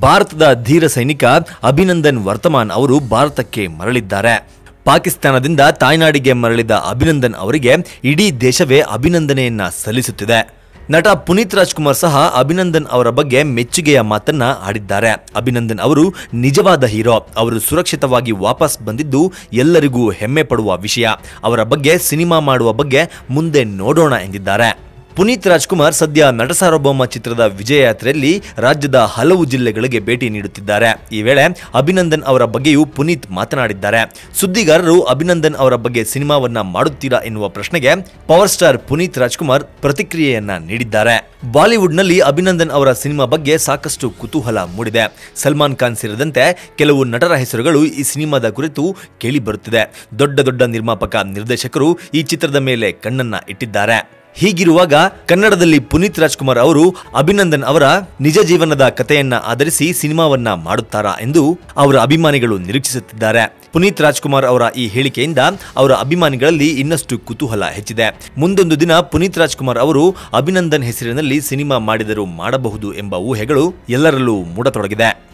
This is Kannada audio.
ಭಾರತದ ಧೀರ ಸೈನಿಕ ಅಭಿನಂದನ್ ವರ್ತಮಾನ್ ಅವರು ಭಾರತಕ್ಕೆ ಮರಳಿದ್ದಾರೆ. ಪಾಕಿಸ್ತಾನದಿಂದ ತಾಯ್ನಾಡಿಗೆ ಮರಳಿದ ಅಭಿನಂದನ್ ಅವರಿಗೆ ಇಡೀ ದೇಶವೇ ಅಭಿನಂದನೆಯನ್ನ ಸಲ್ಲಿಸುತ್ತಿದೆ. ನಟ ಪುನೀತ್ ರಾಜ್ಕುಮಾರ್ ಸಹ ಅಭಿನಂದನ್ ಅವರ ಬಗ್ಗೆ ಮೆಚ್ಚುಗೆಯ ಮಾತನ್ನ ಆಡಿದ್ದಾರೆ. ಅಭಿನಂದನ್ ಅವರು ನಿಜವಾದ ಹೀರೋ. ಅವರು ಸುರಕ್ಷಿತವಾಗಿ ವಾಪಸ್ ಬಂದಿದ್ದು ಎಲ್ಲರಿಗೂ ಹೆಮ್ಮೆ ಪಡುವ ವಿಷಯ. ಅವರ ಬಗ್ಗೆ ಸಿನಿಮಾ ಮಾಡುವ ಬಗ್ಗೆ ಮುಂದೆ ನೋಡೋಣ ಎಂದಿದ್ದಾರೆ. ಪುನೀತ್ ರಾಜ್ಕುಮಾರ್ ಸದ್ಯ ನಟಸಾರ್ವಭೌಮ ಚಿತ್ರದ ವಿಜಯ ಯಾತ್ರೆಯಲ್ಲಿ ರಾಜ್ಯದ ಹಲವು ಜಿಲ್ಲೆಗಳಿಗೆ ಭೇಟಿ ನೀಡುತ್ತಿದ್ದಾರೆ. ಈ ವೇಳೆ ಅಭಿನಂದನ್ ಅವರ ಬಗ್ಗೆಯೂ ಪುನೀತ್ ಮಾತನಾಡಿದ್ದಾರೆ. ಸುದ್ದಿಗಾರರು, ಅಭಿನಂದನ್ ಅವರ ಬಗ್ಗೆ ಸಿನಿಮಾವನ್ನ ಮಾಡುತ್ತೀರಾ ಎನ್ನುವ ಪ್ರಶ್ನೆಗೆ ಪವರ್ ಸ್ಟಾರ್ ಪುನೀತ್ ರಾಜ್ಕುಮಾರ್ ಪ್ರತಿಕ್ರಿಯೆಯನ್ನ ನೀಡಿದ್ದಾರೆ. ಬಾಲಿವುಡ್ನಲ್ಲಿ ಅಭಿನಂದನ್ ಅವರ ಸಿನಿಮಾ ಬಗ್ಗೆ ಸಾಕಷ್ಟು ಕುತೂಹಲ ಮೂಡಿದೆ. ಸಲ್ಮಾನ್ ಖಾನ್ ಸೇರಿದಂತೆ ಕೆಲವು ನಟರ ಹೆಸರುಗಳು ಈ ಸಿನಿಮಾದ ಕುರಿತು ಕೇಳಿಬರುತ್ತಿದೆ. ದೊಡ್ಡ ದೊಡ್ಡ ನಿರ್ಮಾಪಕ ನಿರ್ದೇಶಕರು ಈ ಚಿತ್ರದ ಮೇಲೆ ಕಣ್ಣನ್ನ ಇಟ್ಟಿದ್ದಾರೆ. ಹೀಗಿರುವಾಗ ಕನ್ನಡದಲ್ಲಿ ಪುನೀತ್ ರಾಜ್ಕುಮಾರ್ ಅವರು ಅಭಿನಂದನ್ ಅವರ ನಿಜ ಜೀವನದ ಕಥೆಯನ್ನ ಆಧರಿಸಿ ಸಿನಿಮಾವನ್ನ ಮಾಡುತ್ತಾರಾ ಎಂದು ಅವರ ಅಭಿಮಾನಿಗಳು ನಿರೀಕ್ಷಿಸುತ್ತಿದ್ದಾರೆ. ಪುನೀತ್ ರಾಜ್ಕುಮಾರ್ ಅವರ ಈ ಹೇಳಿಕೆಯಿಂದ ಅವರ ಅಭಿಮಾನಿಗಳಲ್ಲಿ ಇನ್ನಷ್ಟು ಕುತೂಹಲ ಹೆಚ್ಚಿದೆ. ಮುಂದೊಂದು ದಿನ ಪುನೀತ್ ರಾಜ್ಕುಮಾರ್ ಅವರು ಅಭಿನಂದನ್ ಹೆಸರಿನಲ್ಲಿ ಸಿನಿಮಾ ಮಾಡಿದರೂ ಮಾಡಬಹುದು ಎಂಬ ಊಹೆಗಳು ಎಲ್ಲರಲ್ಲೂ ಮೂಡತೊಡಗಿದೆ.